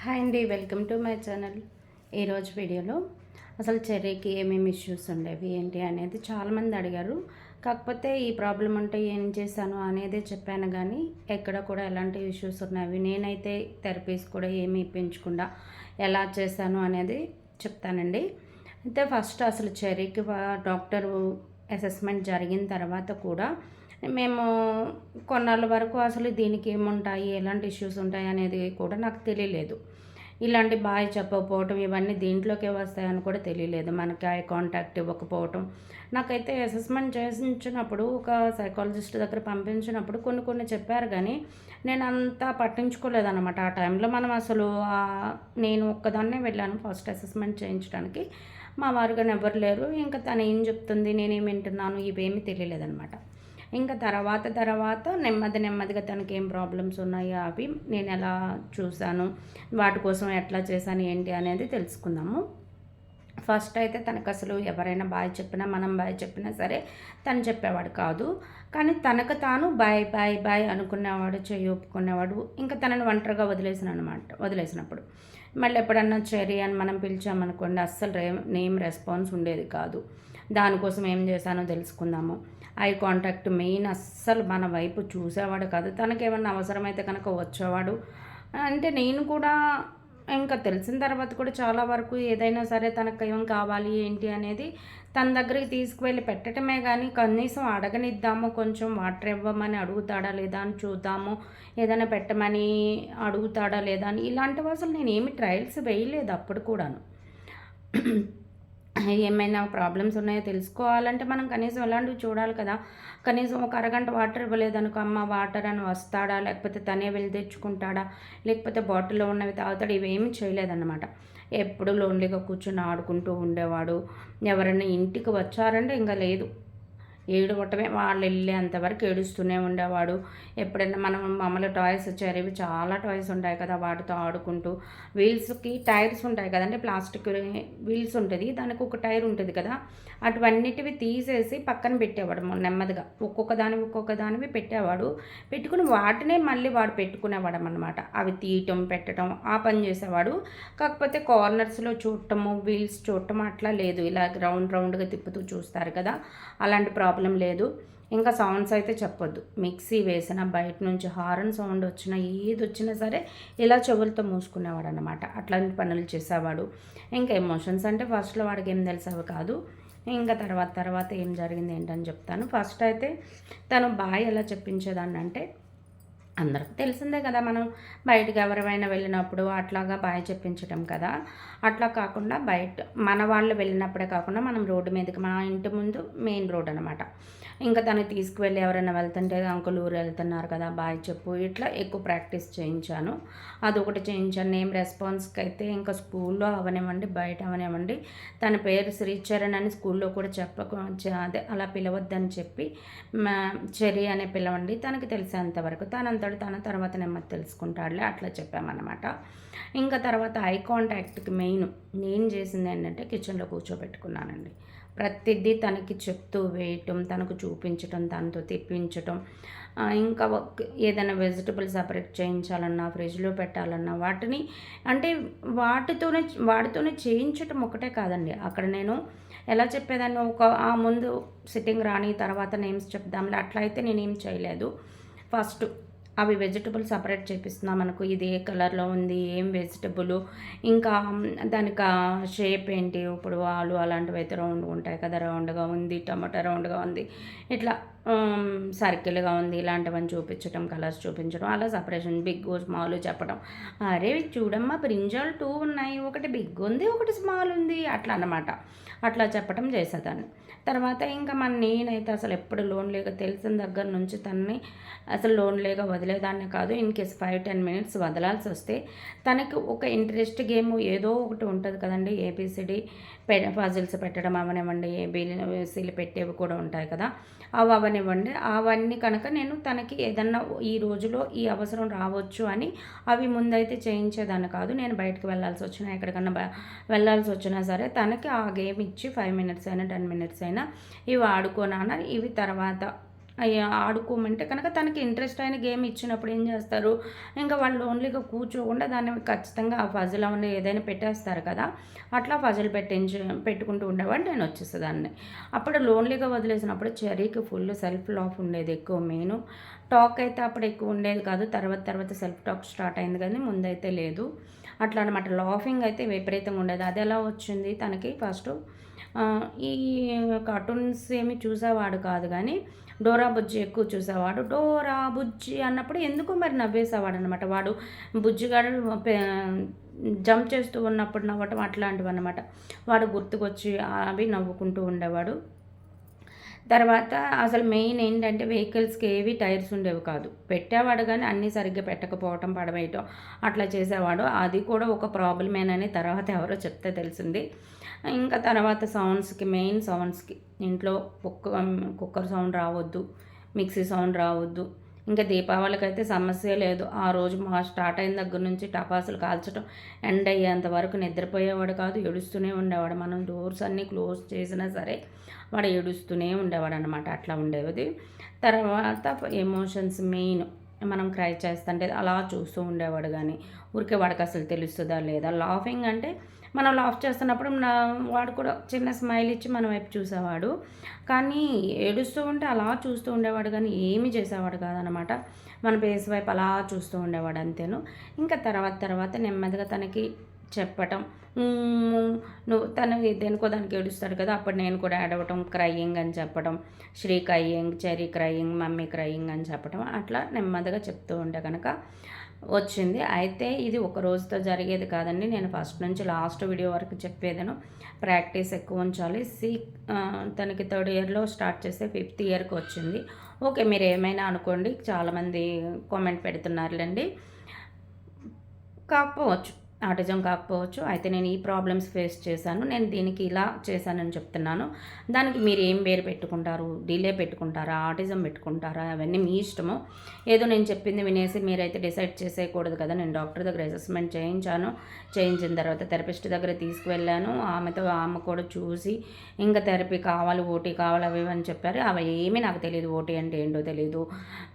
Hi అండి welcome to my channel. ఈరోజు వీడియోలో అసలు చెర్రీకి ఏమేమి ఇష్యూస్ ఉండేవి ఏంటి అనేది చాలామంది అడిగారు. కాకపోతే ఈ ప్రాబ్లం ఉంటే ఏం చేశాను అనేది చెప్పాను కానీ ఎక్కడ కూడా ఎలాంటి ఇష్యూస్ ఉన్నాయి నేనైతే థెరపీస్ కూడా ఏమి ఇప్పించకుండా ఎలా చేశాను అనేది చెప్తానండి. అయితే ఫస్ట్ అసలు చెర్రీకి డాక్టర్ అసెస్మెంట్ జరిగిన తర్వాత కూడా మేము కొన్నాళ్ళ వరకు అసలు దీనికి ఏముంటాయి? ఎలాంటి ఇష్యూస్ ఉంటాయి అనేది కూడా నాకు తెలియలేదు. ఇలాంటి బాయ్ చెప్పకపోవటం ఇవన్నీ దీంట్లోకే వస్తాయని కూడా తెలియలేదు. మనకి ఐ కాంటాక్ట్ ఇవ్వకపోవటం. నాకైతే అసెస్మెంట్ చేసినప్పుడు ఒక సైకాలజిస్ట్ దగ్గర పంపించినప్పుడు కొన్ని కొన్ని చెప్పారు కానీ నేను అంతా పట్టించుకోలేదన్నమాట. ఆ టైంలో మనం అసలు నేను ఒక్కదాన్నే వెళ్ళాను ఫస్ట్ అసెస్మెంట్ చేయించడానికి. మా వారు కానీ ఎవరు లేరు. ఇంకా తను ఏం చెప్తుంది? నేనేం వింటున్నాను? ఇవేమీ తెలియలేదన్నమాట. ఇంకా తర్వాత తర్వాత నెమ్మది నెమ్మదిగా తనకి ఏం ప్రాబ్లమ్స్ ఉన్నాయో అవి నేను ఎలా చూశాను వాటి కోసం ఎట్లా చేశాను ఏంటి అనేది తెలుసుకుందాము. ఫస్ట్ అయితే తనకు అసలు ఎవరైనా బాయ్ చెప్పినా మనం బాయ్ చెప్పినా సరే తను చెప్పేవాడు కాదు. కానీ తనకు తాను బాయ్ బాయ్ బాయ్ అనుకునేవాడు చెయ్యి ఒప్పుకునేవాడు. ఇంకా తనని ఒంటరిగా వదిలేసిన అనమాట వదిలేసినప్పుడు. మళ్ళీ ఎప్పుడన్నా చెరీ అని మనం పిలిచామనుకోండి అస్సలు రే నేమ్ రెస్పాన్స్ ఉండేది కాదు. దానికోసం ఏం చేశానో తెలుసుకుందాము. ఐ కాంటాక్ట్ మెయిన్ అస్సలు మన వైపు చూసేవాడు కాదు. తనకేమన్నా అవసరమైతే కనుక వచ్చేవాడు. అంటే నేను కూడా ఇంకా తెలిసిన తర్వాత కూడా చాలా వరకు ఏదైనా సరే తనకు ఏం కావాలి ఏంటి అనేది తన దగ్గరికి తీసుకువెళ్ళి పెట్టడమే కానీ కనీసం అడగనిద్దాము కొంచెం వాటర్ ఇవ్వమని అడుగుతాడా లేదా అని చూద్దాము ఏదైనా పెట్టమని అడుగుతాడా లేదా అని. ఇలాంటివి అసలు నేను ఏమి ట్రయల్స్ వేయలేదు అప్పుడు కూడాను. ఏమైనా ప్రాబ్లమ్స్ ఉన్నాయో తెలుసుకోవాలంటే మనం కనీసం ఎలాంటివి చూడాలి కదా. కనీసం ఒక అరగంట వాటర్ ఇవ్వలేదనుకో అమ్మ వాటర్ అని వస్తాడా? లేకపోతే తనే వెళ్ళి తెచ్చుకుంటాడా? లేకపోతే బాటిల్లో ఉన్నవి తాగుతాడు? ఇవేమి చేయలేదన్నమాట. ఎప్పుడు లోన్లీగా కూర్చొని ఆడుకుంటూ ఉండేవాడు. ఎవరైనా ఇంటికి వచ్చారంటే ఇంకా లేదు. ఏడవటమే వాళ్ళు వెళ్ళేంతవరకు ఏడుస్తూనే ఉండేవాడు. ఎప్పుడైనా మనం మామూలు టాయ్స్ వచ్చారు ఇవి చాలా టాయ్స్ ఉంటాయి కదా వాటితో ఆడుకుంటూ. వీల్స్కి టైర్స్ ఉంటాయి కదండి ప్లాస్టిక్ వీల్స్ ఉంటుంది. దానికి ఒక టైర్ ఉంటుంది కదా. అటువన్నిటివి తీసేసి పక్కన పెట్టేవాడు నెమ్మదిగా. ఒక్కొక్క దాని ఒక్కొక్క దానివి పెట్టేవాడు. పెట్టుకుని వాటినే మళ్ళీ వాడు పెట్టుకునేవాడు అనమాట అవి తీయటం పెట్టడం ఆ పని చేసేవాడు. కాకపోతే కార్నర్స్లో చూడటము వీల్స్ చూడటం అట్లా లేదు. ఇలా రౌండ్ రౌండ్గా తిప్పుతూ చూస్తారు కదా. అలాంటి ప్రాబ్లం లేదు. ఇంకా సౌండ్స్ అయితే చెప్పొద్దు. మిక్సీ వేసిన బయట నుంచి హారన్ సౌండ్ వచ్చినా ఏది వచ్చినా సరే ఇలా చెవులతో మూసుకునేవాడు అనమాట అట్లాంటి పనులు చేసేవాడు. ఇంకా ఎమోషన్స్ అంటే ఫస్ట్లో వాడికి ఏం తెలిసేవి కాదు. ఇంకా తర్వాత తర్వాత ఏం జరిగింది ఏంటని చెప్తాను. ఫస్ట్ అయితే తను బాయ్ ఎలా చెప్పించేదాన్ని అంటే అందరికి తెలిసిందే కదా మనం బయటకు ఎవరైనా వెళ్ళినప్పుడు అట్లాగా బాయ్ చెప్పించటం కదా. అట్లా కాకుండా బయట మన వాళ్ళు వెళ్ళినప్పుడే కాకుండా మనం రోడ్డు మీదకి మా ఇంటి ముందు మెయిన్ రోడ్ అనమాట ఇంకా తను తీసుకువెళ్ళి ఎవరైనా వెళ్తుంటే అంకుల్ ఊరు వెళ్తున్నారు కదా బాయ్ చెప్పు ఇట్లా ఎక్కువ ప్రాక్టీస్ చేయించాను. అదొకటి చేయించాను. నేమ్ రెస్పాన్స్కి అయితే ఇంకా స్కూల్లో అవనివ్వండి బయట అవనివ్వండి తన పేరు శ్రీచరణ్ అని స్కూల్లో కూడా చెప్పక అదే అలా పిలవద్దని చెప్పి చెరి అనే పిలవండి. తనకి తెలిసేంతవరకు తనంతడు తన తర్వాత నెమ్మది తెలుసుకుంటాడులే అట్లా చెప్పామన్నమాట. ఇంకా తర్వాత ఐ కాంటాక్ట్కి మెయిన్ నేను చేసింది ఏంటంటే కిచెన్లో కూర్చోబెట్టుకున్నానండి. ప్రతిదీ తనకి చెప్తూ వేయటం తనకు చూపించటం తనతో తెప్పించటం ఇంకా ఏదైనా వెజిటబుల్ సపరేట్ చేయించాలన్నా ఫ్రిడ్జ్లో పెట్టాలన్నా వాటిని అంటే వాటితోనే వాటితోనే చేయించటం ఒకటే కాదండి. అక్కడ నేను ఎలా చెప్పేదాన్ని ఒక ఆ ముందు సిట్టింగ్ రాని తర్వాత నేమ్స్ చెప్దాంలే అట్లా అయితే నేనేం చేయలేదు. ఫస్ట్ అవి వెజిటబుల్ సపరేట్ చేపిస్తున్నాం మనకు. ఇది ఏ కలర్లో ఉంది ఏం వెజిటబుల్ ఇంకా దానికి షేప్ ఏంటి? ఇప్పుడు ఆలు అలాంటివి అయితే రౌండ్ ఉంటాయి కదా రౌండ్గా ఉంది టమాటా రౌండ్గా ఉంది. ఇట్లా సర్కిల్గా ఉంది. ఇలాంటివన్నీ చూపించడం కలర్స్ చూపించడం అలా సపరేషన్. బిగ్ స్మాల్ చెప్పడం అరే చూడమ్మా బ్రింజాల్ టూ ఉన్నాయి. ఒకటి బిగ్ ఉంది ఒకటి స్మాల్ ఉంది. అట్లా అనమాట అట్లా చెప్పడం చేసేదాన్ని. తర్వాత ఇంకా మన నేనైతే అసలు ఎప్పుడు లోన్ లేక తెలిసిన దగ్గర నుంచి తనని అసలు లోన్ లేక వదిలేదాన్ని కాదు. In case five ten minutes వదలాల్సి వస్తే తనకి ఒక ఇంట్రెస్ట్ గేమ్ ఏదో ఒకటి ఉంటుంది కదండి. ఏబిసిడి పె పజిల్స్ పెట్టడం అవనివ్వండి ఏబీసీలు పెట్టేవి కూడా ఉంటాయి కదా. అవి అవనివ్వండి. అవన్నీ కనుక నేను తనకి ఏదన్నా ఈ రోజులో ఈ అవసరం రావచ్చు అని అవి ముందైతే చేయించేదాన్ని కాదు. నేను బయటకు వెళ్ళాల్సి వచ్చినా ఎక్కడికన్నా వెళ్ళాల్సి వచ్చినా సరే తనకి ఆ గేమ్ ఇచ్చి ఫైవ్ మినిట్స్ అయినా టెన్ మినిట్స్ అయినా ఇవి ఆడుకోనా ఇవి తర్వాత. ఆడుకోమంటే కనుక తనకి ఇంట్రెస్ట్ అయిన గేమ్ ఇచ్చినప్పుడు ఏం చేస్తారు? ఇంకా వాళ్ళు ఓన్లీగా కూర్చోకుండా దాన్ని ఖచ్చితంగా ఆ ఫజల్ అవన్నీ ఏదైనా పెట్టేస్తారు కదా. అట్లా ఫజల్ పెట్టించి పెట్టుకుంటూ ఉండేవాడు నేను వచ్చేసేదాన్ని. అప్పుడు లోన్లీగా వదిలేసినప్పుడు చెరీకి ఫుల్ సెల్ఫ్ లాఫ్ ఉండేది ఎక్కువ మెయిన్ టాక్ అయితే అప్పుడు ఎక్కువ ఉండేది కాదు. తర్వాత తర్వాత సెల్ఫ్ టాక్ స్టార్ట్ అయింది కానీ ముందైతే లేదు. అట్లా అనమాట లాఫింగ్ అయితే విపరీతంగా ఉండేది. అది ఎలా వచ్చింది? తనకి ఫస్ట్ ఈ కార్టూన్స్ ఏమి చూసేవాడు కాదు కానీ డోరా బుజ్జి ఎక్కువ చూసేవాడు. డోరా బుజ్జి అన్నప్పుడు ఎందుకు మరి నవ్వేసేవాడు అనమాట వాడు బుజ్జిగాడు జంప్ చేస్తూ ఉన్నప్పుడు నవ్వటం అట్లాంటివి అనమాట వాడు గుర్తుకొచ్చి అవి నవ్వుకుంటూ ఉండేవాడు. తర్వాత అసలు మెయిన్ ఏంటంటే వెహికల్స్కి ఏవి టైర్స్ ఉండేవి కాదు. పెట్టేవాడు కానీ అన్నీ సరిగ్గా పెట్టకపోవటం పడవేయటం అట్లా చేసేవాడు. అది కూడా ఒక ప్రాబ్లమేనని తర్వాత ఎవరో చెప్తే తెలిసింది. ఇంకా తర్వాత సౌండ్స్కి మెయిన్ సౌండ్స్కి ఇంట్లో కుక్క కుక్కర్ సౌండ్ రావద్దు మిక్సీ సౌండ్ రావద్దు. ఇంకా దీపావళికి అయితే సమస్య లేదు. ఆ రోజు మా స్టార్ట్ అయిన దగ్గర నుంచి టపాసులు కాల్చడం ఎండ్ అయ్యేంత వరకు నిద్రపోయేవాడు కాదు ఏడుస్తూనే ఉండేవాడు. మనం డోర్స్ అన్నీ క్లోజ్ చేసినా సరే వాడు ఏడుస్తూనే ఉండేవాడు అనమాట అట్లా ఉండేది. తర్వాత ఎమోషన్స్ మెయిన్ మనం క్రై చేస్తుంటే అలా చూస్తూ ఉండేవాడు కానీ ఊరికే వాడికి అసలు తెలుస్తుందా లేదా? లాఫింగ్ అంటే మనం లాఫ్ చేస్తున్నప్పుడు నా వాడు కూడా చిన్న స్మైల్ ఇచ్చి మనం వైపు చూసేవాడు. కానీ ఏడుస్తూ ఉంటే అలా చూస్తూ ఉండేవాడు కానీ ఏమి చేసేవాడు కాదనమాట మన ఫేస్ వైపు అలా చూస్తూ ఉండేవాడు అంతేను. ఇంకా తర్వాత తర్వాత నెమ్మదిగా తనకి చెప్పటం నువ్వు తను దేనికో దానికి ఏడుస్తాడు కదా అప్పుడు నేను కూడా ఏడవటం క్రయింగ్ అని చెప్పడం Sri crying Cherry crying mummy crying అని చెప్పడం అట్లా నెమ్మదిగా చెప్తూ ఉంటే కనుక వచ్చింది. అయితే ఇది ఒక రోజుతో జరిగేది కాదండి. నేను ఫస్ట్ నుంచి లాస్ట్ వీడియో వరకు చెప్పేదను. ప్రాక్టీస్ ఎక్కువ ఉంచాలి. సి తనకి థర్డ్ ఇయర్లో స్టార్ట్ చేస్తే ఫిఫ్త్ ఇయర్కి వచ్చింది. ఓకే మీరు ఏమైనా అనుకోండి. చాలామంది కామెంట్ పెడుతున్నారులేండి. కాకపోవచ్చు. ఆటిజం కాకపోవచ్చు. అయితే నేను ఈ ప్రాబ్లమ్స్ ఫేస్ చేశాను. నేను దీనికి ఇలా చేశానని చెప్తున్నాను. దానికి మీరు ఏం పేరు పెట్టుకుంటారు? డిలే పెట్టుకుంటారా? ఆటిజం పెట్టుకుంటారా? అవన్నీ మీ ఇష్టము. ఏదో నేను చెప్పింది వినేసి మీరైతే డిసైడ్ చేసేయకూడదు కదా. నేను డాక్టర్ దగ్గర అసెస్మెంట్ చేయించాను. చేయించిన తర్వాత థెరపిస్ట్ దగ్గర తీసుకువెళ్ళాను. ఆమెతో ఆమె కూడా చూసి ఇంకా థెరపీ కావాలి ఓటీ కావాలి అవి అని చెప్పారు. అవి ఏమీ నాకు తెలియదు. ఓటీ అంటే ఏంటో తెలియదు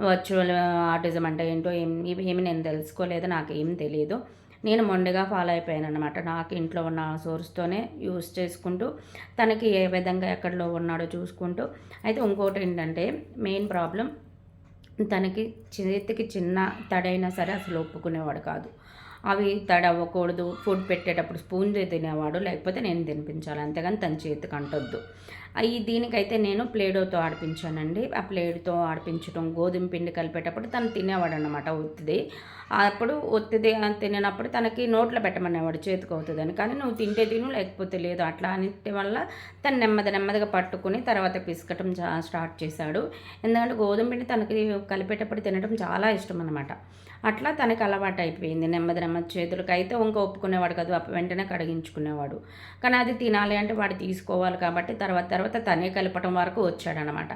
వర్చువల్ ఆటిజం అంటే ఏంటో ఏమి ఇవి ఏమి నేను తెలుసుకోలేదు. నాకు ఏం తెలియదు నేను మొండిగా ఫాలో అయిపోయాను అనమాట నాకు ఇంట్లో ఉన్న సోర్స్తోనే యూస్ చేసుకుంటూ తనకి ఏ విధంగా ఎక్కడలో ఉన్నాడో చూసుకుంటూ. అయితే ఇంకోటి ఏంటంటే మెయిన్ ప్రాబ్లం తనకి చేతికి చిన్న తడైనా సరే అసలు ఒప్పుకునేవాడు కాదు. అవి తడవ్వకూడదు ఫుడ్ పెట్టేటప్పుడు స్పూన్ తినేవాడు లేకపోతే నేను తినిపించాలి అంతేగాని తన చేతికి అంటొద్దు. ఈ దీనికైతే నేను ప్లేడోతో ఆడిపించానండి. ఆ ప్లేడ్తో ఆడిపించడం గోధుమ పిండి కలిపేటప్పుడు తను తినేవాడు అనమాట ఒత్తిది అప్పుడు ఒత్తిది తినప్పుడు తనకి నోట్లో పెట్టమనేవాడు చేతికి అవుతుందని. కానీ నువ్వు తింటే తిను లేకపోతే లేదు. అట్లా అనిటి వల్ల తను నెమ్మది నెమ్మదిగా పట్టుకుని తర్వాత పిసకటం స్టార్ట్ చేశాడు. ఎందుకంటే గోధుమ పిండి తనకి కలిపేటప్పుడు తినడం చాలా ఇష్టం అనమాట అట్లా తనకి అలవాటు అయిపోయింది. నెమ్మది నెమ్మది చేతులకి అయితే ఇంకా ఒప్పుకునేవాడు కదా వెంటనే కడిగించుకునేవాడు. కానీ అది తినాలి అంటే వాడు తీసుకోవాలి కాబట్టి తర్వాత తర్వాత తనే కలపటం వరకు వచ్చాడనమాట.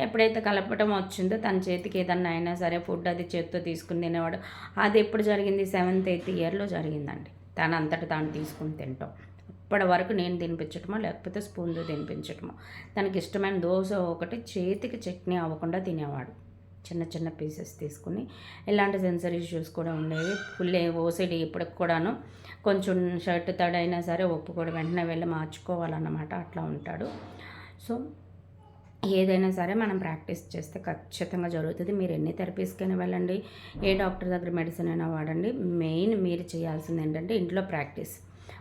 ఎప్పుడైతే కలపటం వచ్చిందో తన చేతికి ఏదన్నా అయినా సరే ఫుడ్ అది చేతితో తీసుకుని తినేవాడు. అది ఎప్పుడు జరిగింది? సెవెంత్ ఎయిత్ ఇయర్లో జరిగిందండి. తను అంతటి తాను తీసుకుని తింటాం. ఇప్పటి వరకు నేను తినిపించటమో లేకపోతే స్పూన్తో తినిపించటమో తనకి ఇష్టమైన దోశ ఒకటి చేతికి చట్నీ అవ్వకుండా తినేవాడు. చిన్న చిన్న పీసెస్ తీసుకుని ఇలాంటి సెన్సర్ ఇష్యూస్ కూడా ఉండేవి. ఫుల్ ఓసిడి ఇప్పటికి కూడాను. కొంచెం షర్ట్ తడైనా సరే ఒప్పు కూడా వెంటనే వెళ్ళి మార్చుకోవాలన్నమాట. అట్లా ఉంటాడు. సో ఏదైనా సరే మనం ప్రాక్టీస్ చేస్తే ఖచ్చితంగా జరుగుతుంది. మీరు ఎన్ని థెరపీస్కైనా వెళ్ళండి. ఏ డాక్టర్ దగ్గర మెడిసిన్ అయినా వాడండి. మెయిన్ మీరు చేయాల్సింది ఏంటంటే ఇంట్లో ప్రాక్టీస్.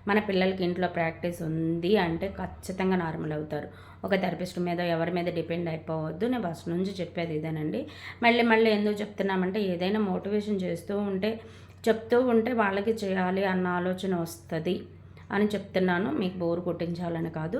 మన పిల్లలకి ఇంట్లో ప్రాక్టీస్ ఉంది అంటే ఖచ్చితంగా నార్మల్ అవుతారు. ఒక థెరపిస్ట్ మీద ఎవరి మీద డిపెండ్ అయిపోవద్దు. నేను ఫస్ట్ నుంచి చెప్పేది ఇదేనండి. మళ్ళీ మళ్ళీ ఎందుకు చెప్తున్నామంటే ఏదైనా మోటివేషన్ చేస్తూ ఉంటే చెప్తూ ఉంటే వాళ్ళకి చేయాలి అన్న ఆలోచన వస్తుంది అని చెప్తున్నాను. మీకు బోర్ కొట్టించాలని కాదు.